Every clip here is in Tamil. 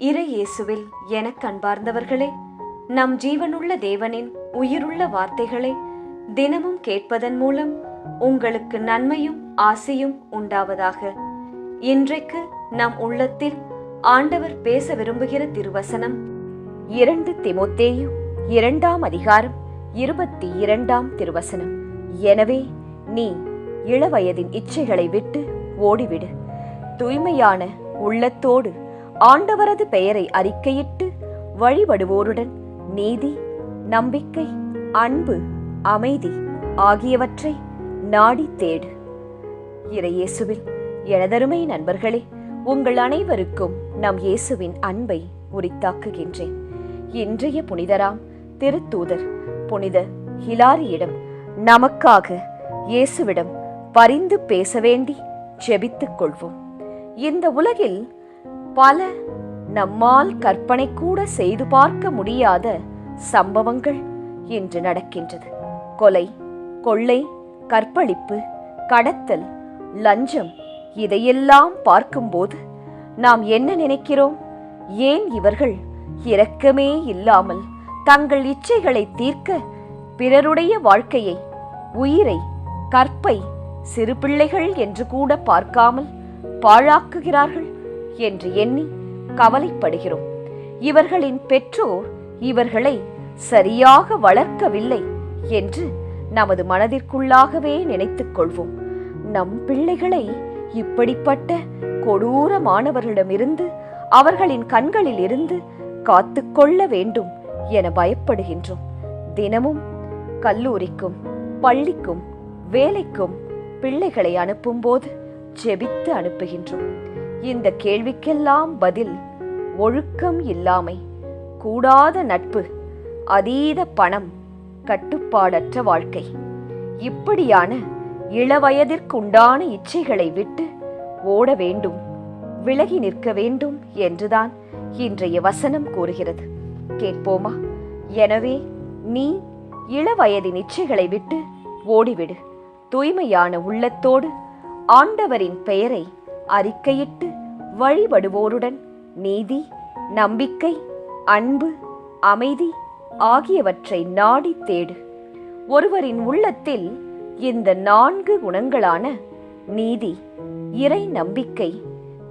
இறை இயேசுவில் எனக் அன்பார்ந்தவர்களே நம் ஜீவனுள்ள தேவனின் உயிருள்ள வார்த்தைகளை தினமும் கேட்பதன் மூலம் உங்களுக்கு நன்மையும் ஆசையும் உண்டாவதாக. இன்றைக்கு நம் உள்ளத்தில் ஆண்டவர் பேச விரும்புகிற திருவசனம் இரண்டு திமுத்தேயு இரண்டாம் அதிகாரம் இருபத்தி இரண்டாம் திருவசனம். எனவே நீ இளவயதின் இச்சைகளை விட்டு ஓடிவிடு. தூய்மையான உள்ளத்தோடு ஆண்டவரது பெயரை அறிக்கையிட்டு வழிபடுவோருடன் நீதி நம்பிக்கை அன்பு அமைதி ஆகியவற்றை நாடி தேடு. இறையேசுவில் எனதருமை நண்பர்களே உங்கள் அனைவருக்கும் நம் இயேசுவின் அன்பை உரித்தாக்குகின்றேன். இன்றைய புனிதராம் திருத்தூதர் புனித ஹிலாரியிடம் நமக்காக இயேசுவிடம் பரிந்து பேச வேண்டி செபித்துக் கொள்வோம். இந்த உலகில் பல நம்மால் கற்பனை கூட செய்து பார்க்க முடியாத சம்பவங்கள் இன்று நடக்கின்றது. கொலை கொள்ளை கற்பழிப்பு கடத்தல் லஞ்சம் இதையெல்லாம் பார்க்கும்போது நாம் என்ன நினைக்கிறோம்? ஏன் இவர்கள் இரக்கமே இல்லாமல் தங்கள் இச்சைகளை தீர்க்க பிறருடைய வாழ்க்கையை உயிரை கற்பை சிறு பிள்ளைகள் என்று கூட பார்க்காமல் பாழாக்குகிறார்கள்? என்று எண்ணி கவலைப்படுகிறோம். இவர்களின் பெற்றோர் இவர்களை சரியாக வளர்க்கவில்லை என்று நமது மனதிற்குள்ளாகவே நினைத்துக் கொள்வோம். நம் பிள்ளைகளை இப்படிப்பட்ட கொடூரமானவர்களிடமிருந்து அவர்களின் கண்களில் இருந்து காத்துக்கொள்ள வேண்டும் என பயப்படுகின்றோம். தினமும் கல்லூரிக்கும் பள்ளிக்கும் வேலைக்கும் பிள்ளைகளை அனுப்பும்போது ஜெபித்து அனுப்புகின்றோம். இந்த கேள்விக்கெல்லாம் பதில் ஒழுக்கம் இல்லாமை கூடாத நட்பு அதீத பணம் கட்டுப்பாடற்ற வாழ்க்கை. இப்படியான இளவயதிற்குண்டான இச்சைகளை விட்டு ஓட வேண்டும் விலகி நிற்க வேண்டும் என்றுதான் இன்றைய வசனம் கூறுகிறது. கேட்போமா? எனவே நீ இளவயதின் இச்சைகளை விட்டு ஓடிவிடு. தூய்மையான உள்ளத்தோடு ஆண்டவரின் பெயரை அறிக்கையிட்டு வழிபடுவோருடன் நீதி நம்பிக்கை அன்பு அமைதி ஆகியவற்றை நாடி தேடு. ஒருவரின் உள்ளத்தில் இந்த நான்கு குணங்களான நீதி இறை நம்பிக்கை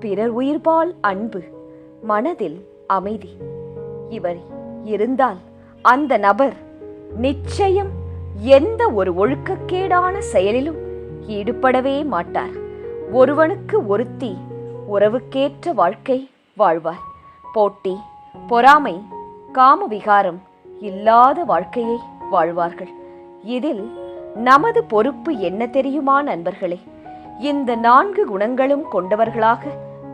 பிறர் உயிர்பால் அன்பு மனதில் அமைதி. இவர் இருந்தால் அந்த நபர் நிச்சயம் எந்த ஒரு ஒழுக்கக்கேடான செயலிலும் ஈடுபடவே மாட்டார். ஒருவனுக்கு ஒருத்தி உறவுக்கேற்ற வாழ்க்கை வாழ்வார். போட்டி பொறாமை காம விகாரம் இல்லாத வாழ்க்கையை வாழ்வார்கள். இதில் நமது பொறுப்பு என்ன தெரியுமா நண்பர்களே? இந்த நான்கு குணங்களும் கொண்டவர்களாக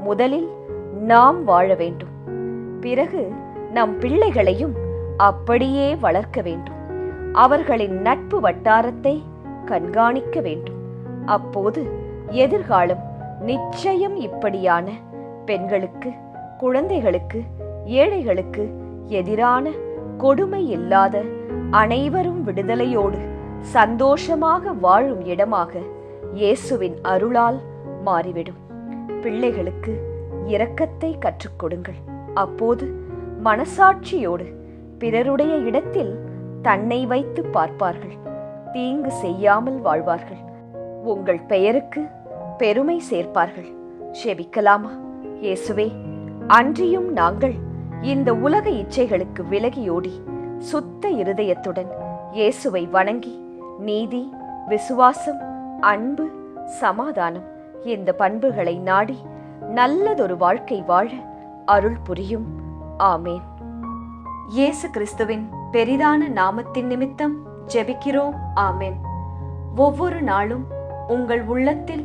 முதலில் நாம் வாழ வேண்டும். பிறகு நம் பிள்ளைகளையும் அப்படியே வளர்க்க வேண்டும். அவர்களின் நட்பு வட்டாரத்தை கண்காணிக்க வேண்டும். அப்போது எதிர்காலம் நிச்சயம் இப்படியான பெண்களுக்கு குழந்தைகளுக்கு ஏழைகளுக்கு எதிரான கொடுமை இல்லாத அனைவரும் விடுதலையோடு சந்தோஷமாக வாழும் இடமாக இயேசுவின் அருளால் மாறிவிடும். பிள்ளைகளுக்கு இரக்கத்தை கற்றுக் கொடுங்கள். அப்போது மனசாட்சியோடு பிறருடைய இடத்தில் தன்னை வைத்து பார்ப்பார்கள். தீங்கு செய்யாமல் வாழ்வார்கள். உங்கள் பெயருக்கு பெருமை சேர்ப்பார்கள். செபிக்கலாமா இயேசுவே அன்றியும் நாங்கள் இந்த உலக இச்சைகளுக்கு விலகியோடி சுத்த இருதயத்துடன் இயேசுவை வணங்கி நீதி விசுவாசம் அன்பு சமாதானம் இந்த பண்புகளை நாடி நல்லதொரு வாழ்க்கை வாழ அருள் புரியும். ஆமேன். இயேசு கிறிஸ்துவின் பெரிதான நாமத்தின் நிமித்தம் ஜெபிக்கிறோம். ஆமேன். ஒவ்வொரு நாளும் உங்கள் உள்ளத்தில்